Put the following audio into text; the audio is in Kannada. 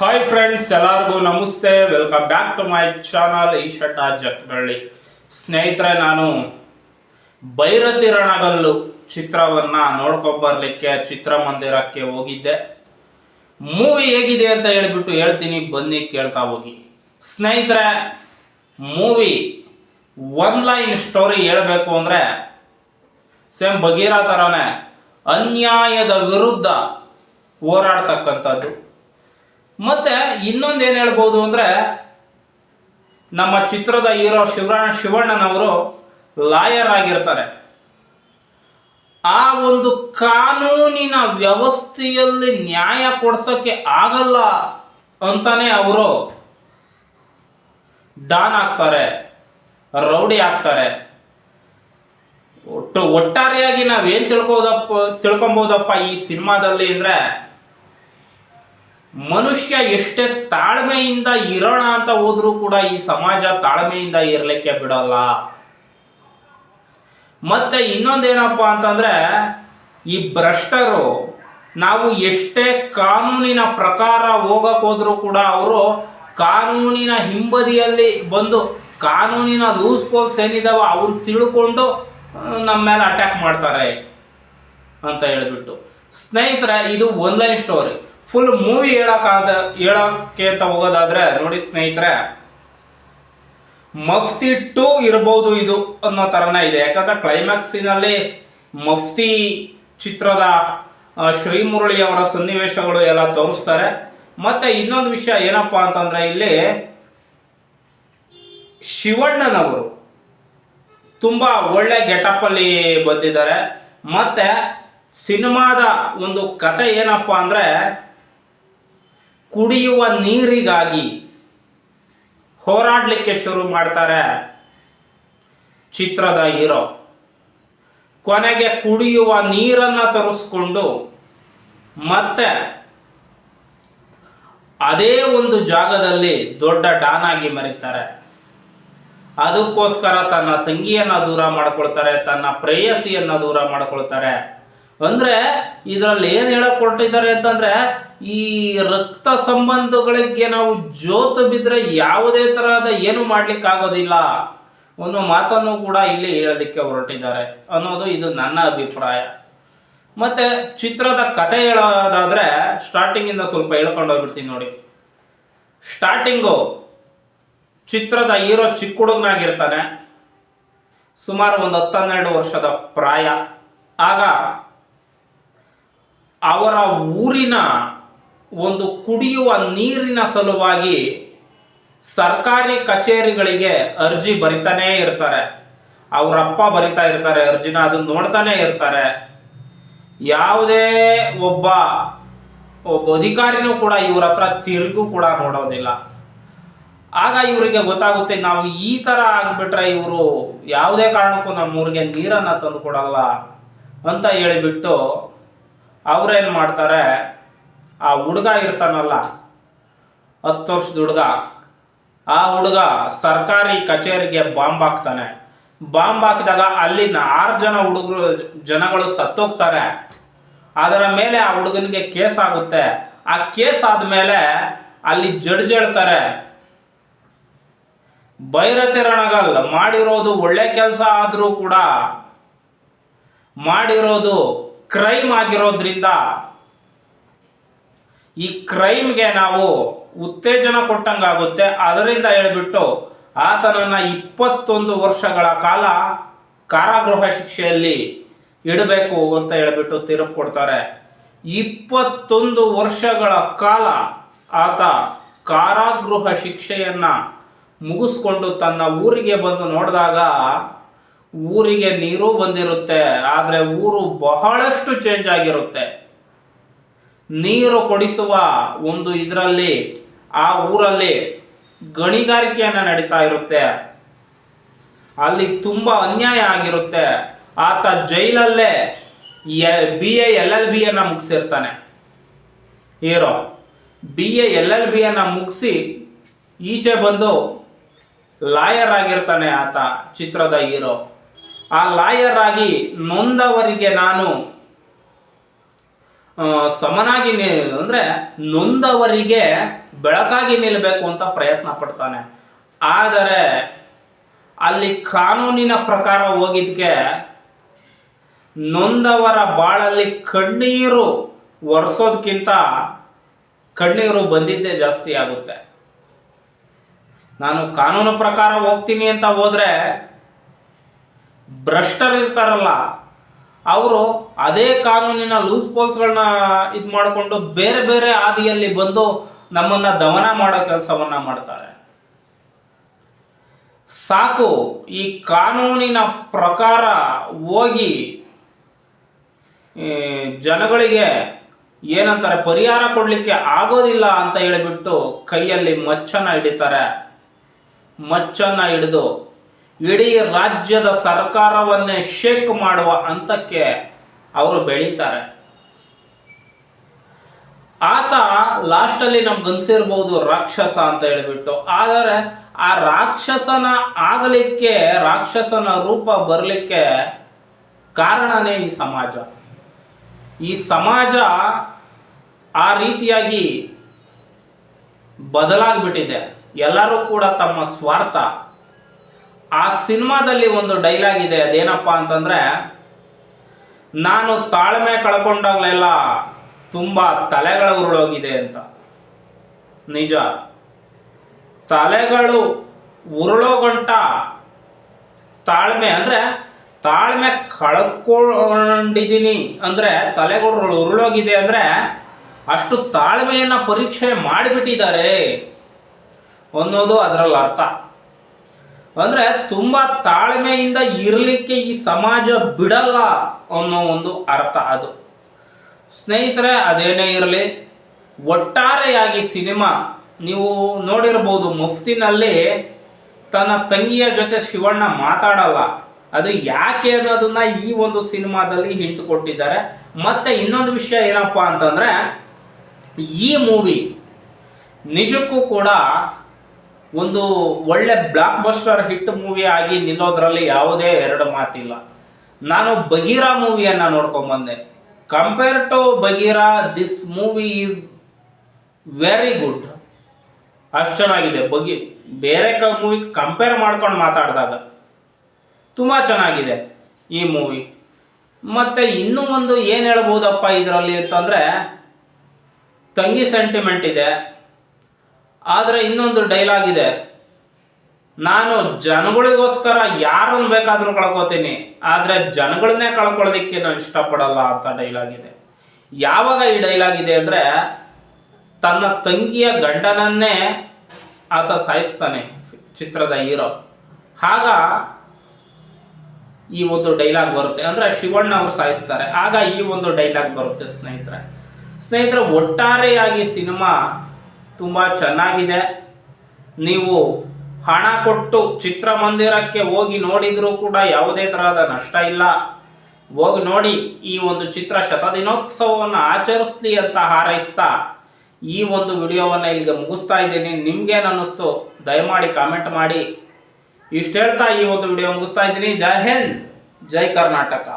ಹಾಯ್ ಫ್ರೆಂಡ್ಸ್ ಎಲ್ಲರಿಗೂ ನಮಸ್ತೆ. Welcome back to my channel ಈಶಟ ಜಕ್ನಳ್ಳಿ. ಸ್ನೇಹಿತರೆ, ನಾನು ಭೈರತಿ ರಣಗಲ್ಲು ಚಿತ್ರವನ್ನು ನೋಡ್ಕೊಂಬರ್ಲಿಕ್ಕೆ ಚಿತ್ರಮಂದಿರಕ್ಕೆ ಹೋಗಿದ್ದೆ. ಮೂವಿ ಹೇಗಿದೆ ಅಂತ ಹೇಳಿಬಿಟ್ಟು ಹೇಳ್ತೀನಿ, ಬನ್ನಿ ಕೇಳ್ತಾ ಹೋಗಿ. ಸ್ನೇಹಿತರೆ ಮೂವಿ ಒನ್ ಲೈನ್ ಸ್ಟೋರಿ ಹೇಳಬೇಕು ಅಂದರೆ ಸೇಮ್ ಬಗೀರಾ ಥರನೇ ಅನ್ಯಾಯದ ವಿರುದ್ಧ ಹೋರಾಡ್ತಕ್ಕಂಥದ್ದು. ಮತ್ತೆ ಇನ್ನೊಂದು ಏನು ಹೇಳ್ಬೋದು ಅಂದರೆ ನಮ್ಮ ಚಿತ್ರದ ಹೀರೋ ಶಿವರಾಣ ಶಿವಣ್ಣನವರು ಲಾಯರ್ ಆಗಿರ್ತಾರೆ. ಆ ಒಂದು ಕಾನೂನಿನ ವ್ಯವಸ್ಥೆಯಲ್ಲಿ ನ್ಯಾಯ ಕೊಡ್ಸೋಕ್ಕೆ ಆಗಲ್ಲ ಅಂತಾನೆ ಅವರು ಡಾನ್ ಆಗ್ತಾರೆ, ರೌಡಿ ಆಗ್ತಾರೆ. ಒಟ್ಟು ಒಟ್ಟಾರೆಯಾಗಿ ನಾವೇನು ತಿಳ್ಕೋದಪ್ಪ ತಿಳ್ಕೊಬೋದಪ್ಪ ಈ ಸಿನಿಮಾದಲ್ಲಿ ಅಂದರೆ ಮನುಷ್ಯ ಎಷ್ಟೇ ತಾಳ್ಮೆಯಿಂದ ಇರೋಣ ಅಂತ ಹೋದ್ರೂ ಕೂಡ ಈ ಸಮಾಜ ತಾಳ್ಮೆಯಿಂದ ಇರಲಿಕ್ಕೆ ಬಿಡಲ್ಲ. ಮತ್ತೆ ಇನ್ನೊಂದೇನಪ್ಪ ಅಂತಂದ್ರೆ, ಈ ಭ್ರಷ್ಟರು ನಾವು ಎಷ್ಟೇ ಕಾನೂನಿನ ಪ್ರಕಾರ ಹೋಗಕ್ ಹೋದ್ರೂ ಕೂಡ ಅವರು ಕಾನೂನಿನ ಹಿಂಬದಿಯಲ್ಲಿ ಬಂದು ಕಾನೂನಿನ ಲೂಸ್ ಪೋಲ್ಸ್ ಏನಿದಾವ ಅವ್ರು ತಿಳ್ಕೊಂಡು ನಮ್ಮ ಮೇಲೆ ಅಟ್ಯಾಕ್ ಮಾಡ್ತಾರೆ ಅಂತ ಹೇಳ್ಬಿಟ್ಟು. ಸ್ನೇಹಿತರೆ, ಇದು one line story full movie ಹೇಳಕ್ಕಾದ ಹೇಳಕ್ಕೆ ಅಂತ ಹೋಗೋದಾದ್ರೆ ನೋಡಿ ಸ್ನೇಹಿತರೆ, ಮಫ್ತಿ ಟು ಇರ್ಬೋದು ಇದು ಅನ್ನೋ ಥರನೇ ಇದೆ. ಯಾಕಂದ್ರೆ ಕ್ಲೈಮ್ಯಾಕ್ಸಿನಲ್ಲಿ ಮಫ್ತಿ ಚಿತ್ರದ ಶ್ರೀಮುರಳಿ ಅವರ ಸನ್ನಿವೇಶಗಳು ಎಲ್ಲ ತೋರಿಸ್ತಾರೆ. ಮತ್ತೆ ಇನ್ನೊಂದು ವಿಷಯ ಏನಪ್ಪ ಅಂತಂದ್ರೆ ಇಲ್ಲಿ ಶಿವಣ್ಣನವರು ತುಂಬ ಒಳ್ಳೆ ಗೆಟಪ್ಪಲ್ಲಿ ಬಂದಿದ್ದಾರೆ. ಮತ್ತೆ ಸಿನಿಮಾದ ಒಂದು ಕತೆ ಏನಪ್ಪ ಅಂದರೆ ಕುಡಿಯುವ ನೀರಿಗಾಗಿ ಹೋರಾಡಲಿಕ್ಕೆ ಶುರು ಮಾಡ್ತಾರೆ ಚಿತ್ರದ ಹೀರೋ. ಕೊನೆಗೆ ಕುಡಿಯುವ ನೀರನ್ನು ತರಿಸ್ಕೊಂಡು ಮತ್ತೆ ಅದೇ ಒಂದು ಜಾಗದಲ್ಲಿ ದೊಡ್ಡ ಡಾನ್ ಆಗಿ ಮರೀತಾರೆ. ಅದಕ್ಕೋಸ್ಕರ ತನ್ನ ತಂಗಿಯನ್ನ ದೂರ ಮಾಡ್ಕೊಳ್ತಾರೆ, ತನ್ನ ಪ್ರೇಯಸಿಯನ್ನ ದೂರ ಮಾಡ್ಕೊಳ್ತಾರೆ. ಅಂದ್ರೆ ಇದರಲ್ಲಿ ಏನು ಹೇಳಕ್ ಹೊರಟಿದ್ದಾರೆ ಅಂತಂದ್ರೆ ಈ ರಕ್ತ ಸಂಬಂಧಗಳಿಗೆ ನಾವು ಜೋತು ಬಿದ್ದರೆ ಯಾವುದೇ ತರಹದ ಏನು ಮಾಡ್ಲಿಕ್ಕೆ ಆಗೋದಿಲ್ಲ ಅನ್ನೋ ಮಾತನ್ನು ಕೂಡ ಇಲ್ಲಿ ಹೇಳಲಿಕ್ಕೆ ಹೊರಟಿದ್ದಾರೆ ಅನ್ನೋದು ಇದು ನನ್ನ ಅಭಿಪ್ರಾಯ. ಮತ್ತೆ ಚಿತ್ರದ ಕತೆ ಹೇಳೋದಾದ್ರೆ ಸ್ಟಾರ್ಟಿಂಗಿಂದ ಸ್ವಲ್ಪ ಹೇಳ್ಕೊಂಡು ಹೋಗ್ಬಿಡ್ತೀನಿ ನೋಡಿ. ಸ್ಟಾರ್ಟಿಂಗು ಚಿತ್ರದ ಹೀರೋ ಚಿಕ್ಕ ಹುಡುಗನಾಗಿರ್ತಾನೆ. ಸುಮಾರು ಒಂದು ಹತ್ತನ್ನೆರಡು ವರ್ಷದ ಪ್ರಾಯ. ಆಗ ಅವರ ಊರಿನ ಒಂದು ಕುಡಿಯುವ ನೀರಿನ ಸಲುವಾಗಿ ಸರ್ಕಾರಿ ಕಚೇರಿಗಳಿಗೆ ಅರ್ಜಿ ಬರಿತಾನೇ ಇರ್ತಾರೆ. ಅವರಪ್ಪ ಬರಿತಾ ಇರ್ತಾರೆ, ಅರ್ಜಿನ ಅದನ್ನ ನೋಡ್ತಾನೆ ಇರ್ತಾರೆ. ಯಾವುದೇ ಒಬ್ಬ ಒಬ್ಬ ಅಧಿಕಾರಿನೂ ಕೂಡ ಇವ್ರ ಹತ್ರ ತಿರುಗೂ ಕೂಡ ನೋಡೋದಿಲ್ಲ. ಆಗ ಇವರಿಗೆ ಗೊತ್ತಾಗುತ್ತೆ ನಾವು ಈ ಥರ ಆಗಿಬಿಟ್ರೆ ಇವರು ಯಾವುದೇ ಕಾರಣಕ್ಕೂ ನಮ್ಮ ಊರಿಗೆ ನೀರನ್ನು ತಂದು ಕೊಡಲ್ಲ ಅಂತ ಹೇಳಿಬಿಟ್ಟು ಅವ್ರೇನು ಮಾಡ್ತಾರೆ? ಆ ಹುಡುಗ ಇರ್ತಾನಲ್ಲ, ಹತ್ತು ವರ್ಷದ ಹುಡುಗ, ಆ ಹುಡುಗ ಸರ್ಕಾರಿ ಕಚೇರಿಗೆ ಬಾಂಬ್ ಹಾಕ್ತಾನೆ. ಬಾಂಬ್ ಹಾಕಿದಾಗ ಅಲ್ಲಿನ ಆರು ಜನ ಹುಡುಗರು, ಜನಗಳು ಸತ್ತೋಗ್ತಾರೆ. ಅದರ ಮೇಲೆ ಆ ಹುಡುಗನಿಗೆ ಕೇಸ್ ಆಗುತ್ತೆ. ಆ ಕೇಸ್ ಆದಮೇಲೆ ಅಲ್ಲಿ ಜಡ್ಜ್ ಹೇಳ್ತಾರೆ ಭೈರತಿ ರಣಗಲ್, ಮಾಡಿರೋದು ಒಳ್ಳೆ ಕೆಲಸ ಆದರೂ ಕೂಡ, ಮಾಡಿರೋದು ಕ್ರೈಮ್ ಆಗಿರೋದ್ರಿಂದ ಈ ಕ್ರೈಮ್ಗೆ ನಾವು ಉತ್ತೇಜನ ಕೊಟ್ಟಂಗಾಗುತ್ತೆ. ಅದರಿಂದ ಹೇಳ್ಬಿಟ್ಟು ಆತನನ್ನ ಇಪ್ಪತ್ತೊಂದು ವರ್ಷಗಳ ಕಾಲ ಕಾರಾಗೃಹ ಶಿಕ್ಷೆಯಲ್ಲಿ ಇಡಬೇಕು ಅಂತ ಹೇಳಿಬಿಟ್ಟು ತೀರ್ಪು ಕೊಡ್ತಾರೆ. ಇಪ್ಪತ್ತೊಂದು ವರ್ಷಗಳ ಕಾಲ ಆತ ಕಾರಾಗೃಹ ಶಿಕ್ಷೆಯನ್ನ ಮುಗಿಸ್ಕೊಂಡು ತನ್ನ ಊರಿಗೆ ಬಂದು ನೋಡಿದಾಗ ಊರಿಗೆ ನೀರು ಬಂದಿರುತ್ತೆ. ಆದರೆ ಊರು ಬಹಳಷ್ಟು ಚೇಂಜ್ ಆಗಿರುತ್ತೆ. ನೀರು ಕೊಡಿಸುವ ಒಂದು ಇದರಲ್ಲಿ, ಆ ಊರಲ್ಲಿ ಗಣಿಗಾರಿಕೆಯನ್ನು ನಡೀತಾ ಇರುತ್ತೆ. ಅಲ್ಲಿ ತುಂಬ ಅನ್ಯಾಯ ಆಗಿರುತ್ತೆ. ಆತ ಜೈಲಲ್ಲೇ ಬಿ ಎ ಎಲ್ ಎಲ್ ಬಿಯನ್ನು ಮುಗಿಸಿರ್ತಾನೆ. Hero B A L L ಬಿಯನ್ನು ಮುಗಿಸಿ ಈಚೆ ಬಂದು ಲಾಯರ್ ಆಗಿರ್ತಾನೆ ಆತ ಚಿತ್ರದ ಹೀರೋ. ಆ ಲಾಯರ್ ಆಗಿ ನೊಂದವರಿಗೆ ನಾನು ಸಮನಾಗಿ ಅಂದರೆ ನೊಂದವರಿಗೆ ಬೆಳಕಾಗಿ ನಿಲ್ಲಬೇಕು ಅಂತ ಪ್ರಯತ್ನ ಪಡ್ತಾನೆ. ಆದರೆ ಅಲ್ಲಿ ಕಾನೂನಿನ ಪ್ರಕಾರ ಹೋಗಿದ್ದಕ್ಕೆ ನೊಂದವರ ಬಾಳಲ್ಲಿ ಕಣ್ಣೀರು ಒರೆಸೋದಕ್ಕಿಂತ ಕಣ್ಣೀರು ಬಂದಿದ್ದೇ ಜಾಸ್ತಿ ಆಗುತ್ತೆ. ನಾನು ಕಾನೂನು ಪ್ರಕಾರ ಹೋಗ್ತೀನಿ ಅಂತ ಹೋದರೆ ಭ್ರಷ್ಟರು ಇರ್ತಾರಲ್ಲ ಅವರು ಅದೇ ಕಾನೂನಿನ ಲೂಸ್ ಪೋಲ್ಸ್ಗಳನ್ನ ಇದು ಮಾಡಿಕೊಂಡು ಬೇರೆ ಬೇರೆ ಹಾದಿಯಲ್ಲಿ ಬಂದು ನಮ್ಮನ್ನ ದಮನ ಮಾಡೋ ಕೆಲಸವನ್ನ ಮಾಡ್ತಾರೆ. ಸಾಕು, ಈ ಕಾನೂನಿನ ಪ್ರಕಾರ ಹೋಗಿ ಜನಗಳಿಗೆ ಏನಂತಾರೆ, ಪರಿಹಾರ ಕೊಡಲಿಕ್ಕೆ ಆಗೋದಿಲ್ಲ ಅಂತ ಹೇಳಿಬಿಟ್ಟು ಕೈಯಲ್ಲಿ ಮಚ್ಚನ್ನ ಹಿಡಿತಾರೆ. ಮಚ್ಚನ್ನ ಹಿಡಿದು ಇಡೀ ರಾಜ್ಯದ ಸರ್ಕಾರವನ್ನೇ ಶೇಕ್ ಮಾಡುವ ಹಂತಕ್ಕೆ ಅವರು ಬೆಳೀತಾರೆ. ಆತ ಲಾಸ್ಟಲ್ಲಿ ನಮ್ಗೆ ಅನ್ಸಿರ್ಬೋದು ರಾಕ್ಷಸ ಅಂತ ಹೇಳಿಬಿಟ್ಟು. ಆದರೆ ಆ ರಾಕ್ಷಸನ ಆಗಲಿಕ್ಕೆ, ರಾಕ್ಷಸನ ರೂಪ ಬರಲಿಕ್ಕೆ ಕಾರಣನೇ ಈ ಸಮಾಜ. ಈ ಸಮಾಜ ಆ ರೀತಿಯಾಗಿ ಬದಲಾಗ್ಬಿಟ್ಟಿದೆ. ಎಲ್ಲರೂ ಕೂಡ ತಮ್ಮ ಸ್ವಾರ್ಥ. ಆ ಸಿನಿಮಾದಲ್ಲಿ ಒಂದು ಡೈಲಾಗ್ ಇದೆ, ಅದೇನಪ್ಪ ಅಂತಂದ್ರೆ, ನಾನು ತಾಳ್ಮೆ ಕಳ್ಕೊಂಡಾಗಲೆಲ್ಲ ತುಂಬ ತಲೆಗಳ ಉರುಳೋಗಿದೆ ಅಂತ. ನಿಜ. ತಲೆಗಳು ಉರುಳೋಗಂಟ ತಾಳ್ಮೆ, ಅಂದ್ರೆ ತಾಳ್ಮೆ ಕಳ್ಕೊಂಡಿದ್ದೀನಿ, ಅಂದ್ರೆ ತಲೆಗಳು ಉರುಳೋಗಿದೆ, ಅಂದ್ರೆ ಅಷ್ಟು ತಾಳ್ಮೆಯನ್ನ ಪರೀಕ್ಷೆ ಮಾಡಿಬಿಟ್ಟಿದ್ದಾರೆ ಅನ್ನೋದು ಅದರಲ್ಲಿ ಅರ್ಥ. ಅಂದ್ರೆ ತುಂಬಾ ತಾಳ್ಮೆಯಿಂದ ಇರಲಿಕ್ಕೆ ಈ ಸಮಾಜ ಬಿಡಲ್ಲ ಅನ್ನೋ ಒಂದು ಅರ್ಥ ಅದು. ಸ್ನೇಹಿತರೆ, ಅದೇನೇ ಇರಲಿ, ಒಟ್ಟಾರೆಯಾಗಿ ಸಿನಿಮಾ, ನೀವು ನೋಡಿರ್ಬೋದು, ಮುಫ್ತಿನಲ್ಲಿ ತನ್ನ ತಂಗಿಯ ಜೊತೆ ಶಿವಣ್ಣ ಮಾತಾಡಲ್ಲ. ಅದು ಯಾಕೆ ಅನ್ನೋದನ್ನ ಈ ಒಂದು ಸಿನಿಮಾದಲ್ಲಿ ಹಿಂಟು ಕೊಟ್ಟಿದ್ದಾರೆ. ಮತ್ತೆ ಇನ್ನೊಂದು ವಿಷಯ ಏನಪ್ಪಾ ಅಂತಂದ್ರೆ, ಈ ಮೂವಿ ನಿಜಕ್ಕೂ ಕೂಡ ಒಂದು ಒಳ್ಳೆ ಬ್ಲಾಕ್ ಬಸ್ಟರ್ ಹಿಟ್ ಮೂವಿ ಆಗಿ ನಿಲ್ಲೋದ್ರಲ್ಲಿ ಯಾವುದೇ ಎರಡು ಮಾತಿಲ್ಲ. ನಾನು ಬಗೀರಾ ಮೂವಿಯನ್ನು ನೋಡ್ಕೊಂಬಂದೆ compare to Bagheera this movie is very good ಅಷ್ಟು ಚೆನ್ನಾಗಿದೆ. ಬಗಿ, ಬೇರೆ ಕ ಮೂವಿ ಕಂಪೇರ್ ಮಾಡ್ಕೊಂಡು ಮಾತಾಡಿದಾಗ ತುಂಬ ಚೆನ್ನಾಗಿದೆ ಈ ಮೂವಿ ಮತ್ತು ಇನ್ನೂ ಒಂದು ಏನು ಹೇಳ್ಬೋದಪ್ಪ ಇದರಲ್ಲಿ ಅಂತಂದರೆ, ತಂಗಿ ಸೆಂಟಿಮೆಂಟ್ ಇದೆ. ಆದರೆ ಇನ್ನೊಂದು ಡೈಲಾಗ್ ಇದೆ. ನಾನು ಜನಗಳಿಗೋಸ್ಕರ ಯಾರನ್ನು ಬೇಕಾದರೂ ಕಳ್ಕೊತೀನಿ, ಆದರೆ ಜನಗಳನ್ನೇ ಕಳ್ಕೊಳ್ಳೋದಕ್ಕೆ ನಾನು ಇಷ್ಟಪಡಲ್ಲ ಅಂತ ಡೈಲಾಗ್ ಇದೆ. ಯಾವಾಗ ಈ ಡೈಲಾಗ್ ಇದೆ ಅಂದರೆ ತನ್ನ ತಂಗಿಯ ಗಂಡನನ್ನೇ ಆತ ಸಾಯಿಸ್ತಾನೆ, ಚಿತ್ರದ ಹೀರೋ. ಆಗ ಈ ಒಂದು ಡೈಲಾಗ್ ಬರುತ್ತೆ. ಅಂದರೆ ಶಿವಣ್ಣ ಅವರು ಸಾಯಿಸ್ತಾರೆ. ಆಗ ಈ ಒಂದು ಡೈಲಾಗ್ ಬರುತ್ತೆ ಸ್ನೇಹಿತರೆ. ಸ್ನೇಹಿತರೆ, ಒಟ್ಟಾರೆಯಾಗಿ ಸಿನಿಮಾ ತುಂಬ ಚೆನ್ನಾಗಿದೆ. ನೀವು ಹಣ ಕೊಟ್ಟು ಚಿತ್ರಮಂದಿರಕ್ಕೆ ಹೋಗಿ ನೋಡಿದರೂ ಕೂಡ ಯಾವುದೇ ತರಹದ ನಷ್ಟ ಇಲ್ಲ. ಹೋಗಿ ನೋಡಿ ಈ ಒಂದು ಚಿತ್ರ ಶತದಿನೋತ್ಸವವನ್ನು ಆಚರಿಸ್ಲಿ ಅಂತ ಹಾರೈಸ್ತಾ ಈ ಒಂದು ವಿಡಿಯೋವನ್ನು ಇಲ್ಲಿಗೆ ಮುಗಿಸ್ತಾ ಇದ್ದೀನಿ. ನಿಮ್ಗೇನು ಅನ್ನಿಸ್ತು ದಯಮಾಡಿ ಕಾಮೆಂಟ್ ಮಾಡಿ. ಇಷ್ಟು ಹೇಳ್ತಾ ಈ ಒಂದು ವಿಡಿಯೋ ಮುಗಿಸ್ತಾ ಇದ್ದೀನಿ. ಜೈ ಹಿಂದ್, ಜೈ ಕರ್ನಾಟಕ.